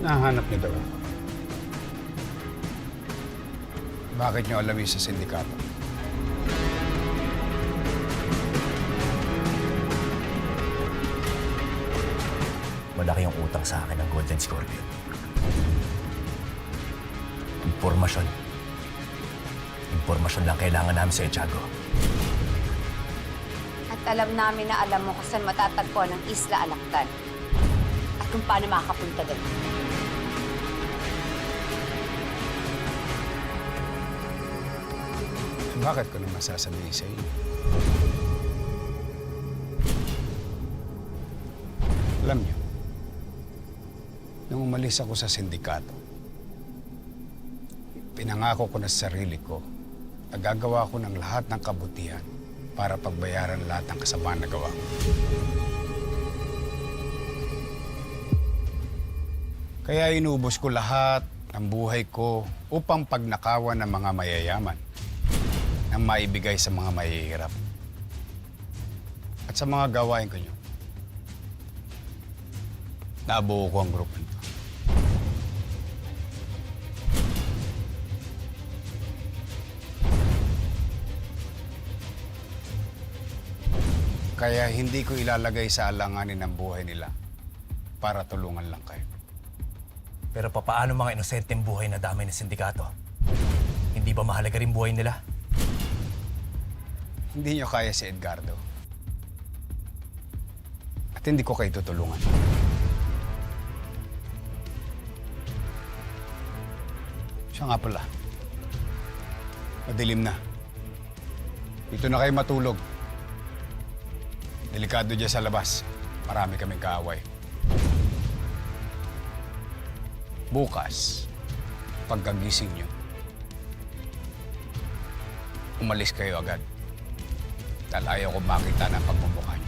Nahanap niyo daw. Bakit niyo alam yung sa sindikato? Malaki yung utang sa akin ng Golden Scorpion. Impormasyon. Impormasyon lang kailangan namin sa Tiago. At alam namin na alam mo kung saan matatagpuan ang Isla Alactan. At kung paano makakapunta doon. Bakit ko naman sasabihin sa inyo? Alam niyo, nung umalis ako sa sindikato, pinangako ko na sa sarili ko na gagawa ko ng lahat ng kabutihan para pagbayaran lahat ng kasamaan na gawa ko. Kaya inubos ko lahat ng buhay ko upang pagnakawan ng mga mayayaman na maibigay sa mga mahihirap. At sa mga gawain ko nyo, nabuo ko ang grupo nito. Kaya hindi ko ilalagay sa alanganin ang buhay nila para tulungan lang kayo. Pero papaano mga inosenteng buhay na damay ng sindikato? Hindi ba mahalaga rin buhay nila? Hindi nyo kaya si Edgardo. At hindi ko kayo tutulungan. Siya nga pala. Madilim na. Dito na kayo matulog. Delikado dyan sa labas. Marami kaming kaaway. Bukas, pagkagising nyo, umalis kayo agad. Dahil ayaw ko makita ng pagmumukha